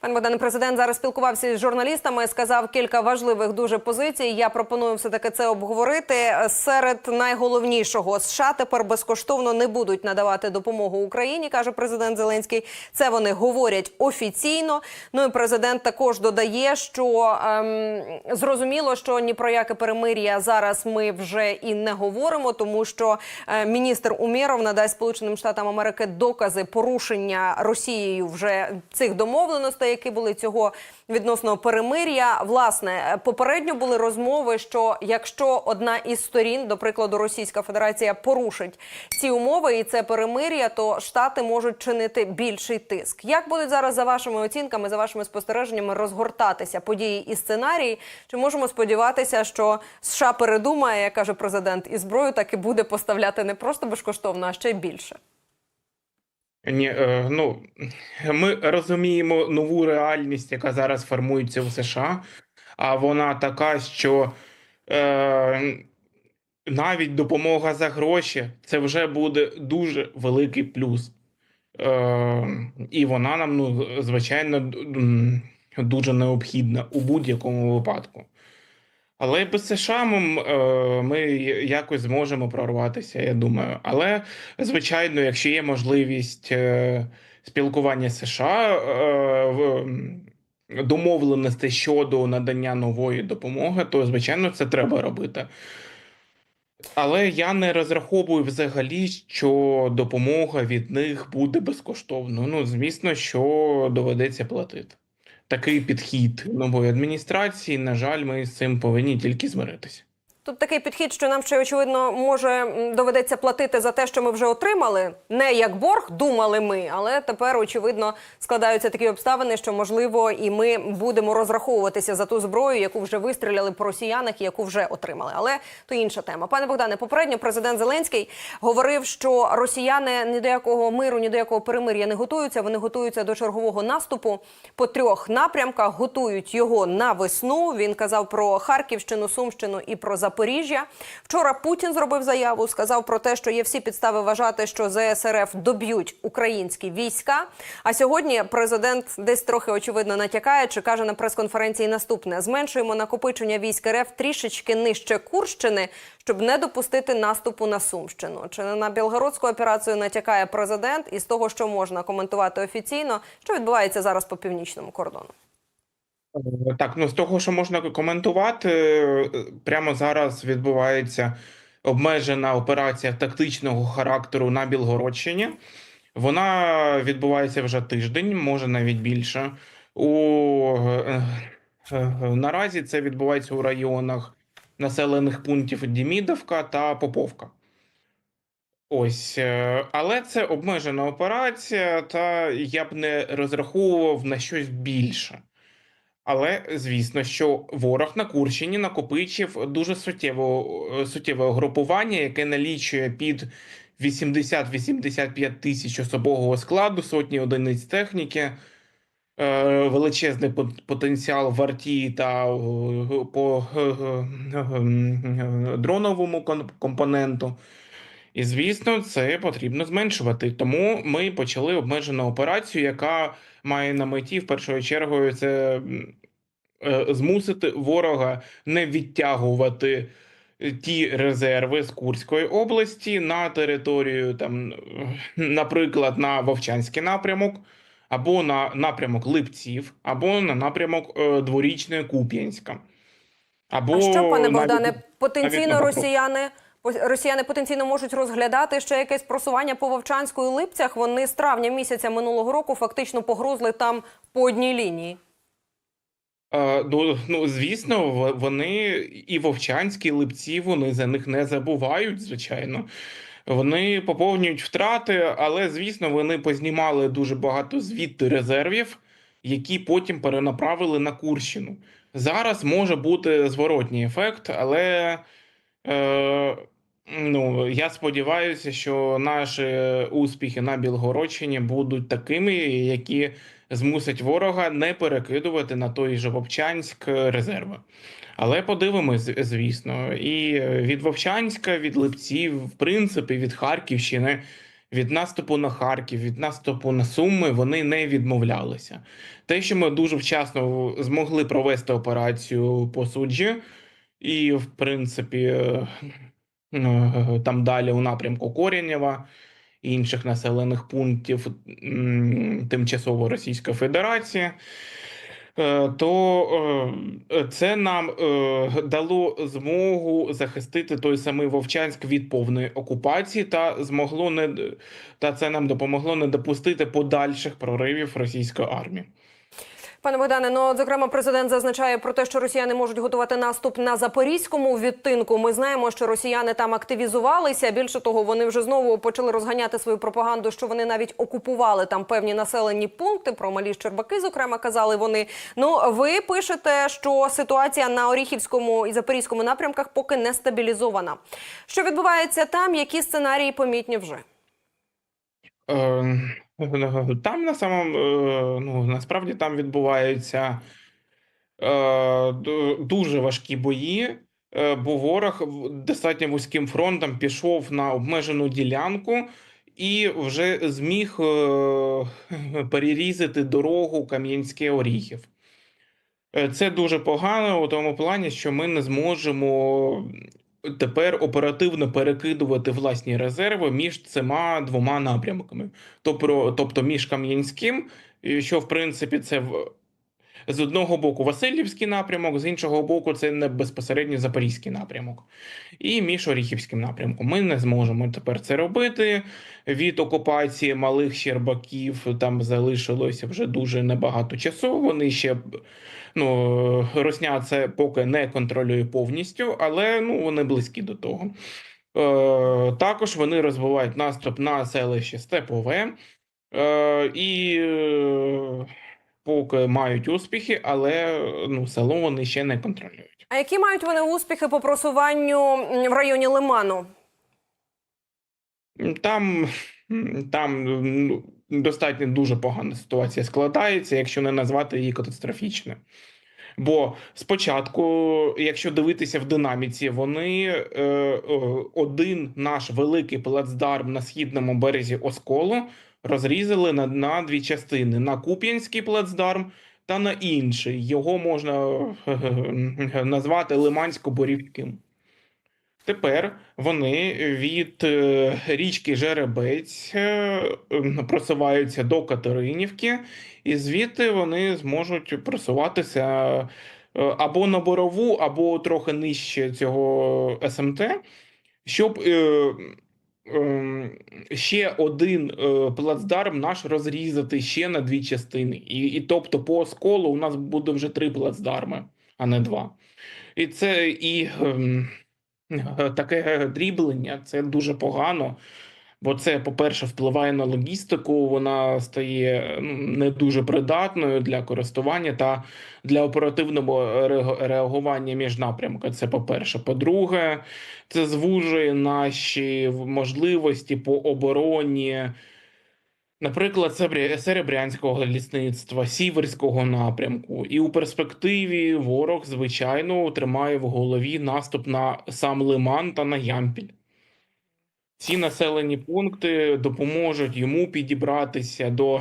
Пане Богдане, президент зараз спілкувався з журналістами, сказав кілька важливих дуже позицій. Я пропоную все таки це обговорити. Серед найголовнішого США тепер безкоштовно не будуть надавати допомогу Україні, каже президент Зеленський. Це вони говорять офіційно. Ну і президент також додає, що ем, зрозуміло, що ні про яке перемир'я зараз ми вже і не говоримо, тому що е, міністр Умєров надасть Сполученим Штатам Америки докази порушення Росією вже цих домовленостей, які були цього відносно перемир'я. Власне, е, попередньо були розмови, що якщо одна із сторін, до прикладу, Російська Федерація порушить ці умови і це перемир'я, то штати можуть чинити більший тиск. Як будуть зараз за вашими оцінками, за вашими спостереженнями розгортатися події і сценарії? Чи можемо сподіватися, що США передумає, як каже президент, і зброю так і буде поставляти не просто безкоштовно, а ще й більше? Ні, е, ну ми розуміємо нову реальність, яка зараз формується у США, а вона така, що е, навіть допомога за гроші це вже буде дуже великий плюс. Е, і вона нам, ну, звичайно, дуже необхідна у будь-якому випадку. Але без США ми, е, ми якось зможемо прорватися, я думаю. Але, звичайно, якщо є можливість е, спілкування США, е, в- домовленості щодо надання нової допомоги, то, звичайно, це треба робити. Але я не розраховую взагалі, що допомога від них буде безкоштовною. Ну, звісно, що доведеться платити. Такий підхід нової адміністрації, на жаль, ми з цим повинні тільки змиритися. Тут такий підхід, що нам ще очевидно може доведеться платити за те, що ми вже отримали, не як борг, думали ми, але тепер очевидно складаються такі обставини, що можливо і ми будемо розраховуватися за ту зброю, яку вже вистріляли по росіянах і яку вже отримали. Але то інша тема. Пане Богдане, попередньо президент Зеленський говорив, що росіяни ні до якого миру, ні до якого перемир'я не готуються. Вони готуються до чергового наступу по трьох напрямках. Готують його на весну. Він казав про Харківщину, Сумщину і про Запоріжжя. Вчора Путін зробив заяву, сказав про те, що є всі підстави вважати, що ЗСРФ доб'ють українські війська. А сьогодні президент десь трохи очевидно натякає, чи каже на прес-конференції наступне: зменшуємо накопичення військ РФ трішечки нижче Курщини, щоб не допустити наступу на Сумщину. Чи на білгородську операцію натякає президент? І з того, що можна коментувати офіційно, що відбувається зараз по північному кордону. Е, Так, ну з того, що можна коментувати, е, прямо зараз відбувається обмежена операція тактичного характеру на Білгородщині. Вона відбувається вже тиждень, може навіть більше. У е, наразі це відбувається у районах населених пунктів Дімідовка та Поповка. Ось, але це обмежена операція, та я б не розраховував на щось більше. Але звісно, що ворог на Курщині накопичив дуже суттєво, суттєве угрупування, яке налічує під 80-85 тисяч особового складу, сотні одиниць техніки, е, величезний потенціал в арті та е, по е, е, дроновому компоненту. І звісно, це потрібно зменшувати. Тому ми почали обмежену операцію, яка має на меті в першу чергу це е, змусити ворога не відтягувати е, ті резерви з Курської області на територію, там, наприклад, на Вовчанський напрямок, або на напрямок Липців, або на напрямок е, Дворічної Куп'янська. Або А що, пане Богдане, навіть потенційно на росіяни росіяни потенційно можуть розглядати ще якесь просування по Вовчанську і Липцях. Вони з травня місяця минулого року фактично погрузли там по одній лінії. Ну, ну, звісно, вони і Вовчанські, і Липці, вони за них не забувають, звичайно. Вони поповнюють втрати, але, звісно, вони познімали дуже багато звідти резервів, які потім перенаправили на Курщину. Зараз може бути зворотній ефект, але е, ну, я сподіваюся, що наші успіхи на Білгородщині будуть такими, які змусять ворога не перекидувати на той же Вовчанськ резерви. Але подивимось, звісно, і від Вовчанська, від Липців, в принципі, від Харківщини від наступу на Харків, від наступу на Суми вони не відмовлялися. Те, що ми дуже вчасно змогли провести операцію по суджі, і, в принципі, е, е, там далі у напрямку Корінєва і інших населених пунктів тимчасово Російської Федерації. е, То е, це нам е, дало змогу захистити той самий Вовчанськ від повної окупації, та змогло не та це нам допомогло не допустити подальших проривів російської армії. Пане Богдане, ну зокрема, президент зазначає про те, що росіяни можуть готувати наступ на запорізькому відтинку. Ми знаємо, що росіяни там активізувалися. Більше того, вони вже знову почали розганяти свою пропаганду, що вони навіть окупували там певні населені пункти. Про малі Щербаки, зокрема, казали вони. Ну, ви пишете, що ситуація на Оріхівському і Запорізькому напрямках поки не стабілізована. Що відбувається там? Які сценарії помітні вже? Е, Там на самом, е, ну, насправді там відбуваються е, дуже важкі бої, е, бо ворог достатньо вузьким фронтом пішов на обмежену ділянку і вже зміг перерізати дорогу Кам'янське-Оріхів. Е, Це дуже погано у тому плані, що ми не зможемо тепер оперативно перекидувати власні резерви між цими двома напрямками. Тобто, тобто між Кам'янським, що в принципі це. З одного боку Васильівський напрямок, з іншого боку, це не безпосередньо Запорізький напрямок. І між Оріхівським напрямком. Ми не зможемо тепер це робити. Від окупації малих Щербаків там залишилося вже дуже небагато часу. Вони ще ну, Росня це поки не контролює повністю, але ну, вони близькі до того. Е, також вони розвивають наступ на селище Степове. Е, і е, поки мають успіхи, але ну, село вони ще не контролюють. А які мають вони успіхи по просуванню в районі Лиману? Там, там ну, достатньо дуже погана ситуація складається, якщо не назвати її катастрофічною. Бо спочатку, якщо дивитися в динаміці, вони е, один наш великий плацдарм на східному березі Осколу розрізали на, на дві частини: на Куп'янський плацдарм та на інший. Його можна е, назвати Лимансько-Борівським. Тепер вони від е, річки Жеребець е, просуваються до Катеринівки, і звідти вони зможуть просуватися або на Борову, або трохи нижче цього СМТ, щоб ще один е, плацдарм наш розрізати ще на дві частини. І, і тобто по осколу у нас буде вже три плацдарми, а не два. І це і. ем, Таке дріблення це дуже погано, бо це, по-перше, впливає на логістику, вона стає ну, не дуже придатною для користування та для оперативного реаг- реагування між напрямками. Це по-перше. По-друге, це звужує наші можливості по обороні. Наприклад, Серебрянського лісництва, Сіверського напрямку, і у перспективі ворог, звичайно, тримає в голові наступ на сам Лиман та на Ямпіль. Ці населені пункти допоможуть йому підібратися до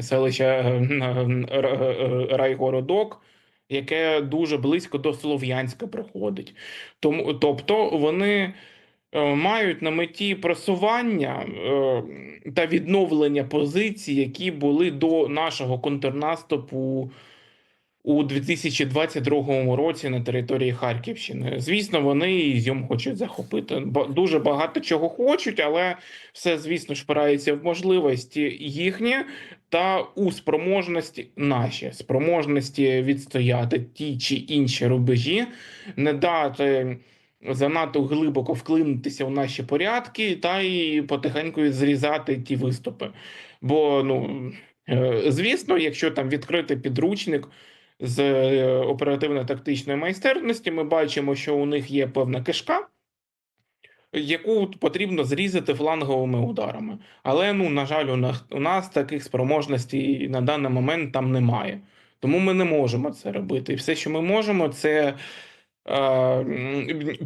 селища е, Р- е, Райгородок, яке дуже близько до Слов'янська приходить. Тому, тобто вони е, мають на меті просування е, та відновлення позицій, які були до нашого контрнаступу у 2022 році на території Харківщини. Звісно, вони Ізюм хочуть захопити. Дуже багато чого хочуть, але все, звісно, ж впирається в можливості їхні та у спроможності наші спроможності відстояти ті чи інші рубежі, не дати занадто глибоко вклинитися в наші порядки та й потихеньку зрізати ті виступи. Бо, ну, е, звісно, якщо там відкрити підручник з е, оперативно-тактичної майстерності, ми бачимо, що у них є певна кишка. Яку потрібно зрізати фланговими ударами, але ну на жаль, у нас у нас таких спроможностей на даний момент там немає. Тому ми не можемо це робити. І все, що ми можемо, це е,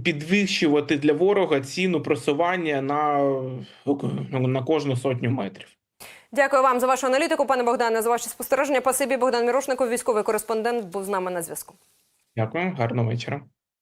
підвищувати для ворога ціну просування на, на кожну сотню метрів. Дякую вам за вашу аналітику, пане Богдане, за ваші спостереження. Пасибі Богдан Мірошников, військовий кореспондент, був з нами на зв'язку. Дякую, гарного вечора.